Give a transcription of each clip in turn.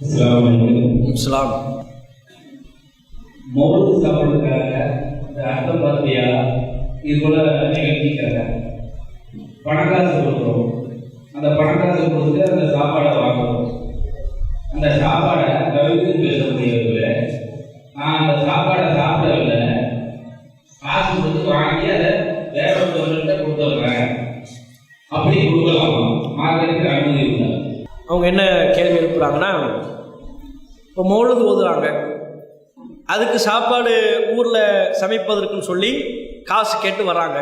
இஸ்லாம் மௌலூத் சாப்பிட்றதுக்காக இந்த அர்த்தம் பார்த்தியா இது போல நிகழ்ச்சிக்காக பணக்காசு கொடுக்குறோம். அந்த பணக்காசு கொடுத்து அந்த சாப்பாடை வாங்குறோம். அந்த சாப்பாடை கவிதை பேசக்கூடியவர்கள நான் அந்த சாப்பாடை சாப்பிடவில்லை. காசு கொடுத்து வாங்கி அதை வேற ஒருத்தவர்கள்ட்ட கொடுத்துட்றேன் அப்படி கொடுக்கலாமா. மார்க்கெட்டுக்கு அனுமதி உண்டா அவங்க என்ன கேள்வி எழுப்புறாங்கன்னா இப்போ மௌலுது ஓதுறாங்க அதுக்கு சாப்பாடு ஊரில் சமைப்பதற்குன்னு சொல்லி காசு கேட்டு வர்றாங்க.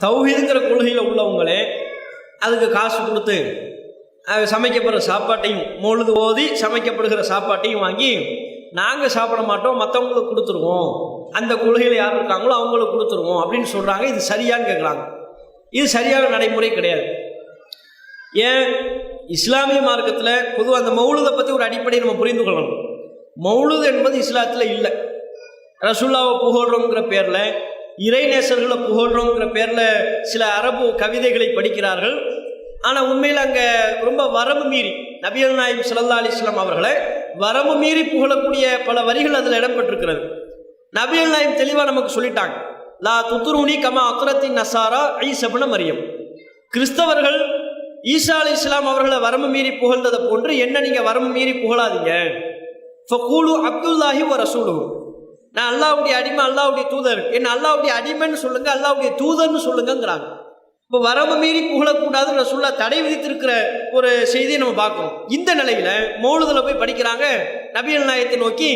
தௌஹீதுங்கிற கொள்கையில் உள்ளவங்களே அதுக்கு காசு கொடுத்து அது சமைக்கப்படுற சாப்பாட்டையும் மொழுது ஓதி சமைக்கப்படுகிற சாப்பாட்டையும் வாங்கி நாங்கள் சாப்பிட மாட்டோம் மற்றவங்களுக்கு கொடுத்துருவோம். அந்த கொள்கையில் யார் இருக்காங்களோ அவங்களுக்கு கொடுத்துருவோம் அப்படின்னு சொல்கிறாங்க இது சரியான்னு கேட்குறாங்க இது சரியான நடைமுறை கிடையாது. ஏன்? இஸ்லாமிய மார்க்கத்தில் பொதுவாக அந்த மௌலுதை பற்றி ஒரு அடிப்படையை நம்ம புரிந்து கொள்ளணும். மௌலுது என்பது இஸ்லாத்தில் இல்லை. ரசுல்லாவை புகழ்றோங்கிற பேரில் இறைநேசர்களை புகழ்றோங்கிற பேரில் சில அரபு கவிதைகளை படிக்கிறார்கள். ஆனால் உண்மையில் அங்கே ரொம்ப வரம்பு மீறி நபியல் நாயம் ஸல்லல்லாஹு அலைஹி அவர்களை வரம்பு மீறி புகழக்கூடிய பல வரிகள் அதில் இடம்பெற்றிருக்கிறது. நபியல் நாயம் தெளிவாக நமக்கு சொல்லிட்டாங்க. லா துத்துருனி கமா அத்துரத்தின் நசாரா ஐசபன மரியம். கிறிஸ்தவர்கள் ஈசா அலி இஸ்லாம் அவர்களை வரம்பு மீறி புகழ்ந்ததை போன்று என்ன நீங்கள் வரம்பு மீறி புகழாதீங்க. கூலு அப்துல்லாஹி ஒரு ரசூலு. நான் அல்லாவுடைய அடிமை அல்லாவுடைய தூதர். என்ன அல்லாவுடைய அடிமைன்னு சொல்லுங்க அல்லாவுடைய தூதர்னு சொல்லுங்கிறாங்க இப்போ வரம்பு மீறி புகழக்கூடாதுன்னு ரசூல்லா தடை விதித்திருக்கிற ஒரு செய்தியை நம்ம பார்க்குறோம். இந்த நிலையில மௌலுதில் போய் படிக்கிறாங்க நபியல் நாயத்தை நோக்கி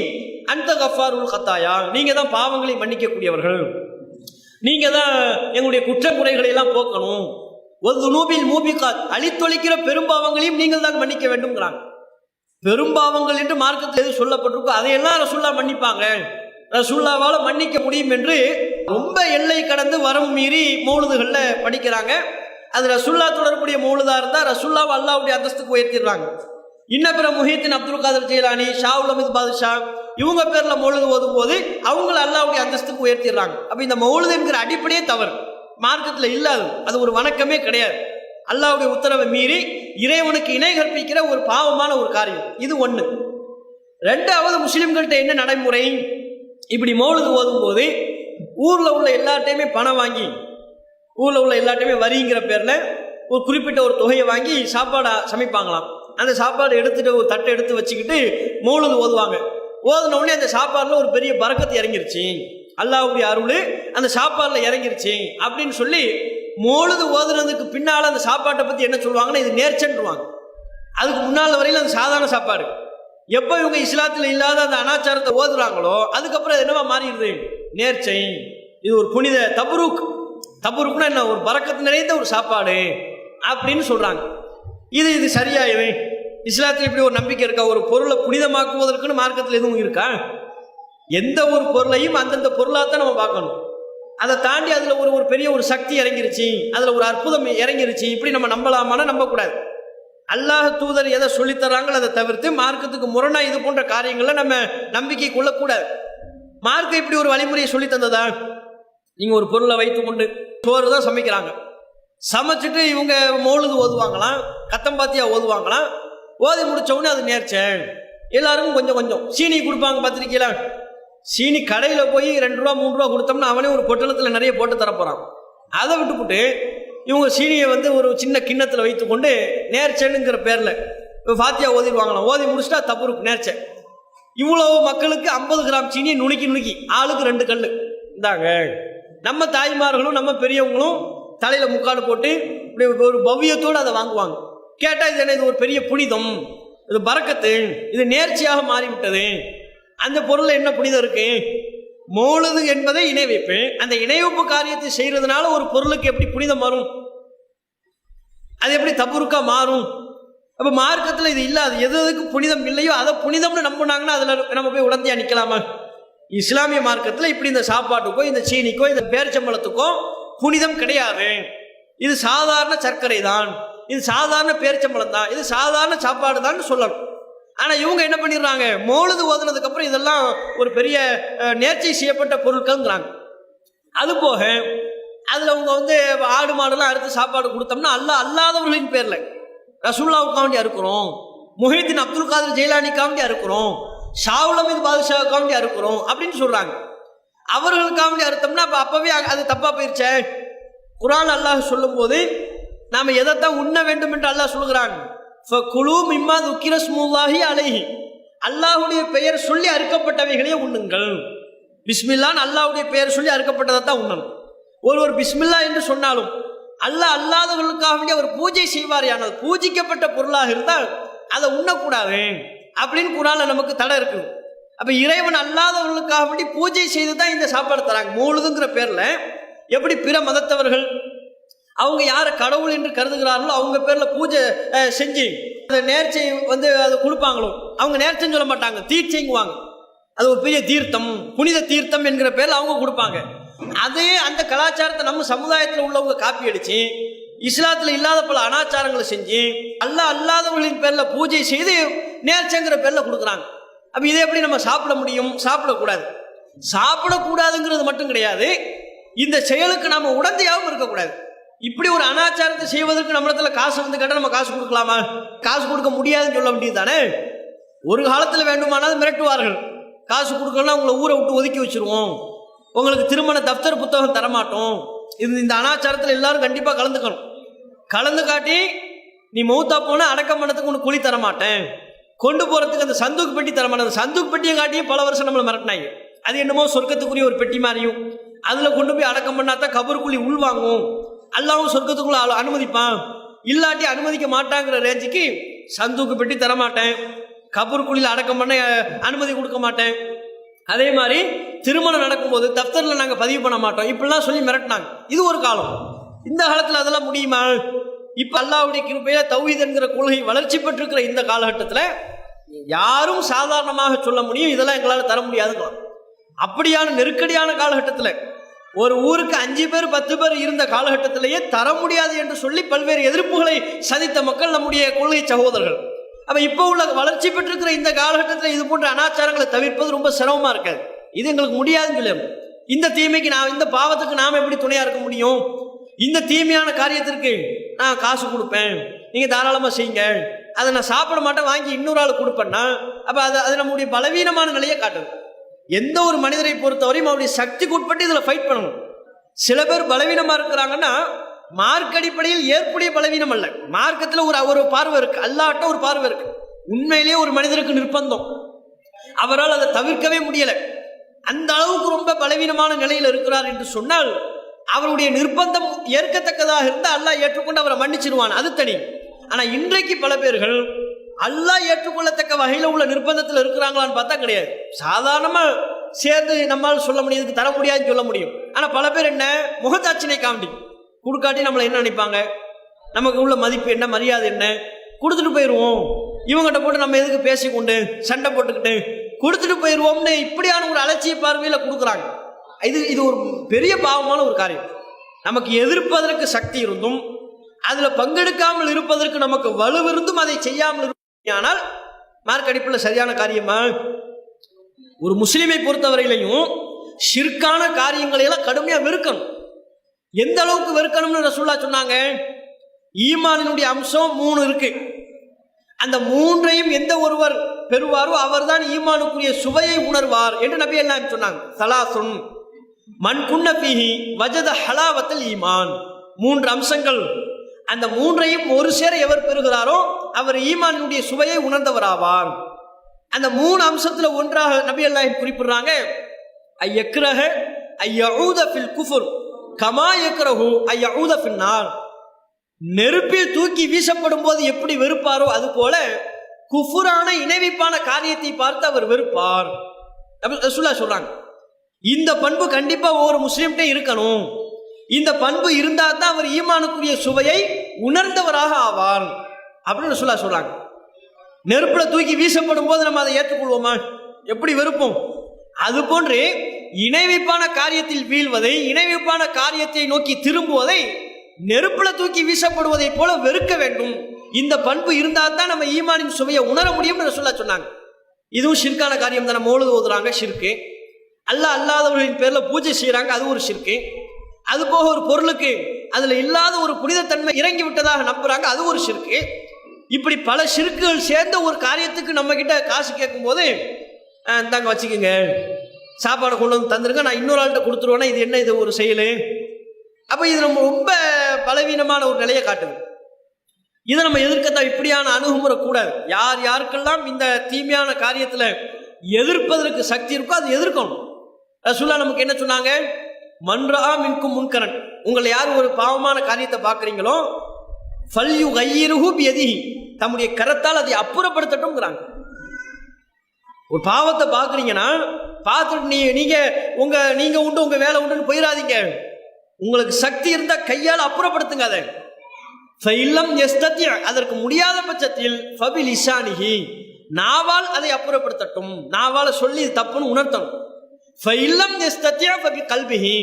அந்த கஃபாருல் கத்தாயா நீங்க தான் பாவங்களை மன்னிக்கக்கூடியவர்கள். நீங்க தான் எங்களுடைய குற்றக்குறைகளை எல்லாம் போக்கணும். ஒரு துணூபில் மூபிகாத் அழித்தொழிக்கிற பெரும்பாவங்களையும் நீங்கள் தான் மன்னிக்க வேண்டும்ங்கிறாங்க. பெரும்பாவங்கள் என்று மார்க்கத்தில் எது சொல்லப்பட்டிருக்கோ அதையெல்லாம் ரசுல்லா மன்னிப்பாங்க. ரசுல்லாவால் மன்னிக்க முடியும் என்று ரொம்ப எல்லை கடந்து வரம் மீறி மௌலுதுகளில் படிக்கிறாங்க. அது ரசுல்லா தொடர்புடைய மௌலுதாக இருந்தால் ரசுல்லாவை அல்லாவுடைய அந்தஸ்துக்கு உயர்த்திடுறாங்க. இன்ன பிற முஹீத்தின் அப்துல் காதர் ஜெயிலானி ஷாவுல் அமித் பாதுஷா இவங்க பேரில் மௌலுது ஓதும் போது அவங்கள அல்லாவுடைய அந்தஸ்துக்கு உயர்த்திடுறாங்க. அப்போ இந்த மௌலுது என்கிற அடிப்படையே தவறு. மார்க்கத்தில் இல்லாது. அது ஒரு வணக்கமே கிடையாது. அல்லாவுடைய உத்தரவை மீறி இறைவனுக்கு இணை கற்பிக்கிற ஒரு பாவமான ஒரு காரியம். இது ஒன்று ரெண்டாவது முஸ்லீம்கள்கிட்ட என்ன நடைமுறை? இப்படி மௌலுது ஓதும் போது ஊரில் உள்ள எல்லார்ட்டையுமே பணம் வாங்கி ஊரில் உள்ள எல்லார்ட்டையுமே வரிங்கிற பேரில் ஒரு குறிப்பிட்ட ஒரு தொகையை வாங்கி சாப்பாடை சமைப்பாங்களாம். அந்த சாப்பாடு எடுத்துட்டு ஒரு தட்டை எடுத்து வச்சுக்கிட்டு மௌலுது ஓதுவாங்க. ஓதுனவுடனே அந்த சாப்பாடில் ஒரு பெரிய பறக்கத்து இறங்கிருச்சு. அல்லாவுடைய அருள் அந்த சாப்பாடில் இறங்கிருச்சு அப்படின்னு சொல்லி மோழுது ஓதுனதுக்கு பின்னால் அந்த சாப்பாட்டை பற்றி என்ன சொல்லுவாங்கன்னா இது நேர்ச்சன்றுவாங்க. அதுக்கு முன்னால் வரையில் அந்த சாதாரண சாப்பாடு. எப்போ இவங்க இஸ்லாத்தில் இல்லாத அந்த அனாச்சாரத்தை ஓதுறாங்களோ அதுக்கப்புறம் அது என்னவா மாறிடுது? நேர்ச்சை. இது ஒரு புனித தபுருக். தபுருக்குன்னா என்ன? ஒரு பறக்கத்து நிறைந்த ஒரு சாப்பாடு அப்படின்னு சொல்கிறாங்க இது இது சரியா இது? இஸ்லாத்தில் இப்படி ஒரு நம்பிக்கை இருக்கா? ஒரு பொருளை புனிதமாக்குவதற்குன்னு மார்க்கத்தில் எதுவும் இருக்கா? எந்த ஒரு பொருளையும் அந்தந்த பொருளாக தான் நம்ம பார்க்கணும். அதை தாண்டி அதில் ஒரு ஒரு பெரிய ஒரு சக்தி இறங்கிருச்சு. அதில் ஒரு அற்புதம் இறங்கிருச்சு. இப்படி நம்ம நம்பலாமான்னா நம்பக்கூடாது. அல்லாஹ் தூதர் எதை சொல்லித்தராங்களோ அதை தவிர்த்து மார்க்கத்துக்கு முரணாக இது போன்ற காரியங்களை நம்ம நம்பிக்கை கொள்ளக்கூடாது. மார்க்கு இப்படி ஒரு வழிமுறையை சொல்லி தந்ததா? நீங்கள் ஒரு பொருளை வைத்து கொண்டு சோறு தான் சமைக்கிறாங்க. சமைச்சிட்டு இவங்க மோழுது ஓதுவாங்களாம் கத்தம்பாத்தியா ஓதுவாங்களாம் ஓதி முடிச்ச உடனே அது நேர்ச்சேன் எல்லாருக்கும் கொஞ்சம் கொஞ்சம். சீனி கொடுப்பாங்க பார்த்துருக்கீங்களா சீனி கடையில் போய் ரெண்டு ரூபா மூணு ரூபா கொடுத்தோம்னா அவனே ஒரு பொட்டலத்தில் நிறைய போட்டு தரப்போகிறான் அதை விட்டுப்புட்டு இவங்க சீனியை வந்து ஒரு சின்ன கிண்ணத்தில் வைத்துக்கொண்டு நேர்ச்சனுங்கிற பேரில் ஃபாத்தியா ஓதிடுவாங்களாம் ஓதி முடிச்சுட்டா தப்பு இருக்கு நேர்ச்சை இவ்வளோ மக்களுக்கு ஐம்பது கிராம் சீனியை நுணுக்கி நுணுக்கி ஆளுக்கு ரெண்டு கல் இந்தாங்க. நம்ம தாய்மார்களும் நம்ம பெரியவங்களும் தலையில் முக்காடு போட்டு இப்படி ஒரு பவ்யத்தோடு அதை வாங்குவாங்க. கேட்டால் இது என்ன? இது ஒரு பெரிய புனிதம். இது பறக்கத்து. இது நேர்ச்சியாக மாறிவிட்டது. அந்த பொருளில் என்ன புனிதம் இருக்கு? மௌலுது என்பதை இணை வைப்பேன். அந்த இணைவப்பு காரியத்தை செய்யறதுனால ஒரு பொருளுக்கு எப்படி புனிதம் வரும்? அது எப்படி தப்புருக்கா மாறும்? அப்போ மார்க்கத்தில் இது இல்லாது எது எதுக்கு புனிதம் இல்லையோ அதை புனிதம்னு நம்பினாங்கன்னா அதில் நம்ம போய் உடந்தையா நிற்கலாமா இஸ்லாமிய மார்க்கத்தில் இப்படி இந்த சாப்பாட்டுக்கோ இந்த சீனிக்கோ இந்த பேரிச்சம்பழத்துக்கோ புனிதம் கிடையாது. இது சாதாரண சர்க்கரை தான். இது சாதாரண பேரிச்சம்பழம் தான். இது சாதாரண சாப்பாடு தான் சொல்லணும். ஆனால் இவங்க என்ன பண்ணிடுறாங்க? மோழுது ஓதுனதுக்கப்புறம் இதெல்லாம் ஒரு பெரிய நேர்ச்சி நேர்ச்சை செய்யப்பட்ட பொருட்கள்ங்கிறாங்க. அது போக அதில் அவங்க வந்து ஆடு மாடுலாம் அறுத்து சாப்பாடு கொடுத்தோம்னா அல்ல அல்லாதவர்களின் பேரில் ரசுல்லாவுக்காக வேண்டி அறுக்கிறோம். முஹிதீன் அப்துல் காதர் ஜெயிலானிக்காண்டி அறுக்கிறோம். ஷாவுலமீது பாதுஷாவுக்காண்டி அறுக்கிறோம் அப்படின்னு சொல்கிறாங்க அவர்களுக்காண்டி அறுத்தோம்னா அப்போ அப்போவே அது தப்பாக போயிடுச்சே குரான் அல்லாஹ் சொல்லும்போது நாம் எதைத்தான் உண்ண வேண்டும் என்று அல்லாஹ் சொல்கிறாங்க குழு மிம்மா துக்கிரஸ்முல்லாஹி அலைஹி. அல்லாஹ்வுடைய பெயர் சொல்லி அறுக்கப்பட்டவைகளையே உண்ணுங்கள். பிஸ்மில்லான்னு அல்லாஹுடைய பெயர் சொல்லி அறுக்கப்பட்டதை தான் உண்ணணும். ஒருவர் பிஸ்மில்லா என்று சொன்னாலும் அல்லாஹ் அல்லாதவர்களுக்காக வேண்டிய அவர் பூஜை செய்வார் ஆனால் பூஜிக்கப்பட்ட பொருளாக இருந்தால் அதை உண்ணக்கூடாது அப்படின்னு குரான்ல நமக்கு தடை இருக்கு. அப்ப இறைவன் அல்லாதவர்களுக்காக வேண்டி பூஜை செய்து தான் இந்த சாப்பாடு தராங்க. மூழுதுங்கிற பேர்ல எப்படி பிற மதத்தவர்கள் அவங்க யாரை கடவுள் என்று கருதுகிறார்களோ அவங்க பேரில் பூஜை செஞ்சு அந்த நேர்ச்சை வந்து அதை கொடுப்பாங்களோ அவங்க நேர்ச்சைன்னு சொல்ல மாட்டாங்க தீட்சைங்குவாங்க அது ஒரு பெரிய தீர்த்தம் புனித தீர்த்தம் என்கிற பேரில் அவங்க கொடுப்பாங்க. அதே அந்த கலாச்சாரத்தை நம்ம சமுதாயத்தில் உள்ளவங்க காப்பி அடிச்சு இஸ்லாத்தில் இல்லாத பல அனாச்சாரங்களை செஞ்சு அல்லாஹ் அல்லாதவர்களின் பேரில் பூஜை செய்து நேர்ச்சைங்கிற பேரில் கொடுக்குறாங்க. அப்போ இதை எப்படி நம்ம சாப்பிட முடியும்? சாப்பிடக்கூடாது. சாப்பிடக்கூடாதுங்கிறது மட்டும் கிடையாது. இந்த செயலுக்கு நாம் உடந்தையாகவும் இருக்கக்கூடாது. இப்படி ஒரு அனாச்சாரத்தை செய்வதற்கு நம்மளத்துல காசு வந்து கேட்டால் நம்ம காசு கொடுக்கலாமா? காசு கொடுக்க முடியாதுன்னு சொல்ல வேண்டியது தானே ஒரு காலத்தில் வேண்டுமானால் மிரட்டுவார்கள். காசு கொடுக்கலன்னா உங்களை ஊரை விட்டு ஒதுக்கி வச்சிருவோம். உங்களுக்கு திருமண தப்தர் புத்தகம் தரமாட்டோம். இது இந்த அனாச்சாரத்தில் எல்லாரும் கண்டிப்பாக கலந்துக்கணும். கலந்து காட்டி நீ மௌத்தா போனால் அடக்கம் பண்ணதுக்கு உனக்கு கூலி தர மாட்டேன் கொண்டு போகிறதுக்கு அந்த சந்துக்கு பெட்டி தர மாட்டேன் அந்த சந்துக்கு பெட்டியை காட்டியும் பல வருஷம் நம்மளை மிரட்டினாங்க. அது என்னமோ சொர்க்கத்துக்குரிய ஒரு பெட்டி மாதிரியும். அதில் கொண்டு போய் அடக்கம் பண்ணாதான் கபருக்குழி உள்வாங்கும் அல்லாவும் சொர்க்கத்துக்குள்ள அனுமதிப்பான். இல்லாட்டி அனுமதிக்க மாட்டாங்கிற ரேஞ்சுக்கு சந்தூக்கு பெட்டி தர மாட்டேன் குழியில் அடக்கம் பண்ண அனுமதி கொடுக்க மாட்டேன். அதே மாதிரி திருமணம் நடக்கும்போது தப்தரில் நாங்கள் பதிவு பண்ண மாட்டோம். இப்படிலாம் சொல்லி மிரட்டினாங்க. இது ஒரு காலம். இந்த காலத்தில் அதெல்லாம் முடியுமா? இப்போ அல்லாவுடைய கிருப்பையில தௌஹீத் என்கிற கொள்கை வளர்ச்சி பெற்றிருக்கிற இந்த காலகட்டத்தில் யாரும் சாதாரணமாக சொல்ல முடியும். இதெல்லாம் எங்களால் தர முடியாதுங்களாம். அப்படியான நெருக்கடியான காலகட்டத்தில் ஒரு ஊருக்கு அஞ்சு பேர் பத்து பேர் இருந்த காலகட்டத்திலேயே தர முடியாது என்று சொல்லி பல்வேறு எதிர்ப்புகளை சதித்த மக்கள் நம்முடைய கொள்கை சகோதரர்கள். அப்ப இப்போ உள்ள வளர்ச்சி பெற்றிருக்கிற இந்த காலகட்டத்தில் இது போன்ற அனாச்சாரங்களை தவிர்ப்பது ரொம்ப சிரமமா இருக்காது. இது எங்களுக்கு முடியாதுன்னு சொல்லி இந்த தீமைக்கு நான் இந்த பாவத்துக்கு நாம் எப்படி துணையா இருக்க முடியும்? இந்த தீமையான காரியத்திற்கு நான் காசு கொடுப்பேன். நீங்க தாராளமா செய்யுங்க. அதை நான் சாப்பிட மாட்டேன் வாங்கி இன்னொரு ஆள் கொடுப்பேன்னா அப்ப அது அது நம்முடைய பலவீனமான நிலையை காட்டுது. எந்த ஒரு மனிதரை பொறுத்தவரையும் அவருடைய சக்திக்கு உட்பட்டு இதில் ஃபைட் பண்ணணும். சில பேர் பலவீனமாக இருக்கிறாங்கன்னா மார்க் அடிப்படையில் ஏற்புடைய பலவீனம் அல்ல. மார்க்கத்தில் ஒரு ஒரு பார்வை இருக்கு. அல்லாட்ட ஒரு பார்வை இருக்கு. உண்மையிலேயே ஒரு மனிதருக்கு நிர்பந்தம். அவரால் அதை தவிர்க்கவே முடியலை. அந்த அளவுக்கு ரொம்ப பலவீனமான நிலையில் இருக்கிறார் என்று சொன்னால் அவருடைய நிர்பந்தம் ஏற்கத்தக்கதாக இருந்தால் அல்லாஹ் ஏற்றுக்கொண்டு அவரை மன்னிச்சிருவான். அது தனி. ஆனால் இன்றைக்கு பல பேர்கள் அல்லாஹ் ஏற்றுக்கொள்ளத்தக்க வகையில் உள்ள நிர்பந்தத்தில் இருக்கிறாங்களான்னு பார்த்தா கிடையாது. சாதாரணமாக சேர்ந்து நம்மால் சொல்ல முடியும் தர முடியாதுன்னு சொல்ல முடியும். ஆனால் பல பேர் என்ன? முகத்தாட்சினை காமெடி கொடுக்காட்டி நம்மளை என்ன நினைப்பாங்க? நமக்கு உள்ள மதிப்பு என்ன? மரியாதை என்ன? கொடுத்துட்டு போயிடுவோம் இவங்ககிட்ட போட்டு நம்ம எதுக்கு பேசிக்கொண்டு சண்டை போட்டுக்கிட்டு கொடுத்துட்டு போயிடுவோம்னு இப்படியான ஒரு அலட்சிய பார்வையில் கொடுக்குறாங்க. இது இது ஒரு பெரிய பாவமான ஒரு காரியம். நமக்கு எதிர்ப்பதற்கு சக்தி இருந்தும் அதில் பங்கெடுக்காமல் இருப்பதற்கு நமக்கு வலுவிருந்தும் அதை செய்யாமல் ஆனால் மார்க் அடிப்பில் சரியான காரியமா ஒரு முஸ்லீமை பொறுத்தவரையிலையும் ஷிர்கான காரியங்களை எல்லாம் கடுமையாக வெறுக்கணும். எந்த அளவுக்கு வெறுக்கணும்னு ரசூல்லா சொன்னாங்க? ஈமானினுடைய அம்சம் மூணு இருக்கு. அந்த மூன்றையும் எந்த ஒருவர் பெறுவாரோ அவர்தான் ஈமானுக்குரிய சுவையை உணர்வார் என்று நபி எல்லாம் சொன்னாங்க. சலாசுன். மண் குன்ன வஜத ஹலாவத்தல் ஈமான். மூன்று அம்சங்கள். அந்த மூன்றையும் ஒரு சேர எவர் பெறுகிறாரோ அவர் ஈமானுடைய சுவையை உணர்ந்தவராவார். அந்த மூணு அம்சத்துல ஒன்றாக நபி அல்லாஹ் குறிப்பிடுறாங்க ஐயக்ரஹ ஐயஊத ஃபில் குஃபுர் கமா யக்ரஹு ஐயஊத ஃபின் நார். நெருப்பில் தூக்கி வீசப்படும் போது எப்படி வெறுப்பாரோ அது போல குஃபுரான இணைவிப்பான காரியத்தை பார்த்து அவர் வெறுப்பார். அப்படி சொல்றாங்க இந்த பண்பு கண்டிப்பா ஒவ்வொரு முஸ்லீம்கிட்ட இருக்கணும். இந்த பண்பு இருந்தால் தான் அவர் ஈமானுக்குரிய சுவையை உணர்ந்தவராக ஆவார். அப்படின்னு சொல்ல சொல்கிறாங்க நெருப்பில் தூக்கி வீசப்படும் போது நம்ம அதை ஏற்றுக்கொள்வோமா? எப்படி வெறுப்போம்? அது போன்று இணைவிப்பான காரியத்தில் வீழ்வதை இணைவிப்பான காரியத்தை நோக்கி திரும்புவதை நெருப்பில் தூக்கி வீசப்படுவதைப் போல வெறுக்க வேண்டும். இந்த பண்பு இருந்தால் தான் நம்ம ஈமானின் சுவையை உணர முடியும்னு சொல்ல சொன்னாங்க. இதுவும் ஷிர்கான காரியம் தானே மோழுது ஓதுறாங்க ஷிர்கு அல்லாஹ் அல்லாதவர்களின் பேரில் பூஜை செய்கிறாங்க அது ஒரு ஷிர்கு அது போக ஒரு பொருளுக்கு அதில் இல்லாத ஒரு புனிதத்தன்மை இறங்கி விட்டதாக நம்புறாங்க அது ஒரு ஷிர்கு இப்படி பல சிறுக்குகள் சேர்ந்த ஒரு காரியத்துக்கு நம்ம கிட்ட காசு கேட்கும்போது போது இந்தாங்க வச்சுக்கோங்க. சாப்பாடை கொண்டு வந்து தந்துருங்க. நான் இன்னொரு ஆள்கிட்ட கொடுத்துருவேன்னா இது என்ன இது ஒரு செயல்? அப்போ இது நம்ம ரொம்ப பலவீனமான ஒரு நிலையை காட்டுது. இதை நம்ம எதிர்க்கத்தான் இப்படியான அணுகுமுறை கூடாது. யார் யாருக்கெல்லாம் இந்த தீமையான காரியத்தில் எதிர்ப்பதற்கு சக்தி இருக்கோ அது எதிர்க்கணும். ரசூலா நமக்கு என்ன சொன்னாங்க? மன்றா மின்கும் முன்கரன். உங்களை யார் ஒரு பாவமான காரியத்தை பார்க்குறீங்களோ ஃபல்யு கையிருகு எதி தம்முடைய கரத்தால் அதை அப்புறப்படுத்தட்டும்ங்கிறாங்க. ஒரு பாவத்தை பார்க்குறீங்கன்னா பார்த்துட்டு நீ நீங்கள் உங்கள் நீங்கள் உண்டு உங்கள் வேலை உண்டுன்னு போயிடாதீங்க உங்களுக்கு சக்தி இருந்தால் கையால் அப்புறப்படுத்துங்க அதை. ஃபைல்லம் எஸ்தத்திய. அதற்கு முடியாத பட்சத்தில் ஃபபில் இஷானிஹி நாவால் அதை அப்புறப்படுத்தட்டும். நாவால் சொல்லி இது தப்புன்னு உணர்த்தணும். ஃபைல்லம் எஸ்தத்திய ஃபபி கல்பிஹி.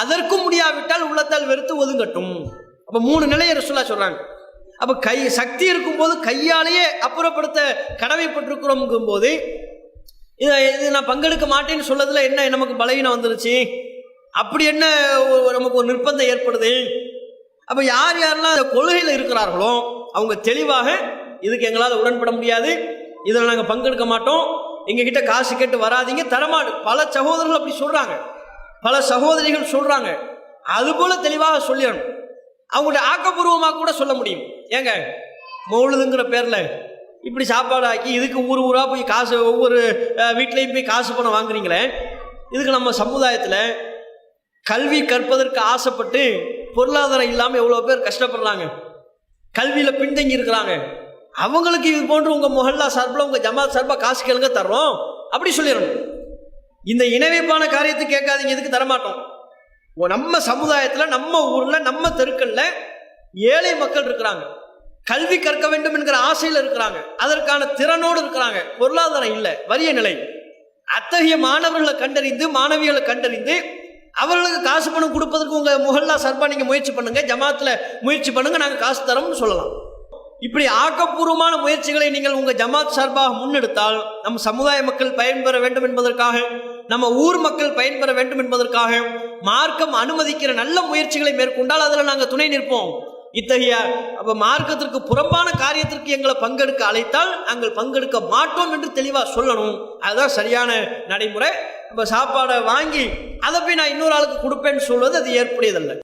அதற்கும் முடியாவிட்டால் உள்ளத்தால் வெறுத்து ஒதுங்கட்டும். அப்போ மூணு நிலையை ரசுல்லா சொல்கிறாங்க அப்போ கை சக்தி இருக்கும்போது கையாலேயே அப்புறப்படுத்த கடமைப்பட்டிருக்கிறோம்ங்கும் போது இதை இது நான் பங்கெடுக்க மாட்டேன்னு சொல்லதில் என்ன நமக்கு பலவீனம் வந்துருச்சு? அப்படி என்ன ஒரு- நமக்கு ஒரு நிர்பந்தம் ஏற்படுது? அப்போ யார் யாரெல்லாம் அந்த கொள்கையில் இருக்கிறார்களோ அவங்க தெளிவாக இதுக்கு எங்களால் உடன்பட முடியாது. இதில் நாங்கள் பங்கெடுக்க மாட்டோம். எங்ககிட்ட காசு கேட்டு வராதீங்க. தரமாடு. பல சகோதரர்கள் அப்படி சொல்கிறாங்க பல சகோதரிகள் சொல்கிறாங்க அதுபோல தெளிவாக சொல்லிடணும். அவங்கள்ட்ட ஆக்கப்பூர்வமாக கூட சொல்ல முடியும். ஏங்க மௌழுதுங்கிற பேரில் இப்படி சாப்பாடு ஆக்கி இதுக்கு ஊர் ஊராக போய் காசு ஒவ்வொரு வீட்லேயும் போய் காசு பணம் வாங்குறீங்களே? இதுக்கு நம்ம சமுதாயத்தில் கல்வி கற்பதற்கு ஆசைப்பட்டு பொருளாதாரம் இல்லாமல் எவ்வளோ பேர் கஷ்டப்படுறாங்க. கல்வியில் பின்தங்கி இருக்கிறாங்க. அவங்களுக்கு இது போன்று உங்கள் மொஹல்லா சார்பில் உங்கள் ஜமாத் சார்பாக காசு கேளுங்க தர்றோம். அப்படி சொல்லிடணும். இந்த இணைவைப்பான காரியத்தை கேட்காதீங்க இதுக்கு தரமாட்டோம்? நம்ம சமுதாயத்தில் நம்ம ஊரில் நம்ம தெருக்களில் ஏழை மக்கள் இருக்கிறாங்க. கல்வி கற்க வேண்டும் என்கிற ஆசையில் இருக்கிறாங்க. அதற்கான திறனோடு இருக்கிறாங்க. பொருளாதாரம் இல்லை வறிய நிலை. அத்தகைய மாணவர்களை கண்டறிந்து மாணவிகளை கண்டறிந்து அவர்களுக்கு காசு பணம் கொடுப்பதற்கு உங்கள் முகல்லா சர்பா நீங்கள் முயற்சி பண்ணுங்க. ஜமாத்தில் முயற்சி பண்ணுங்க. நாங்கள் காசு தரோம்னு சொல்லலாம். இப்படி ஆக்கப்பூர்வமான முயற்சிகளை நீங்கள் உங்கள் ஜமாத் சார்பாக முன்னெடுத்தால் நம் சமுதாய மக்கள் பயன்பெற வேண்டும் என்பதற்காக நம்ம ஊர் மக்கள் பயன்பெற வேண்டும் என்பதற்காக மார்க்கம் அனுமதிக்கிற நல்ல முயற்சிகளை மேற்கொண்டால் அதில் நாங்கள் துணை நிற்போம். இத்தகைய அப்போ மார்க்கத்திற்கு புறம்பான காரியத்திற்கு எங்களை பங்கெடுக்க அழைத்தால் நாங்கள் பங்கெடுக்க மாட்டோம் என்று தெளிவாக சொல்லணும். அதுதான் சரியான நடைமுறை. இப்போ சாப்பாடை வாங்கி அதை போய் நான் இன்னொரு ஆளுக்கு கொடுப்பேன்னு சொல்வது அது ஏற்புடையதல்ல.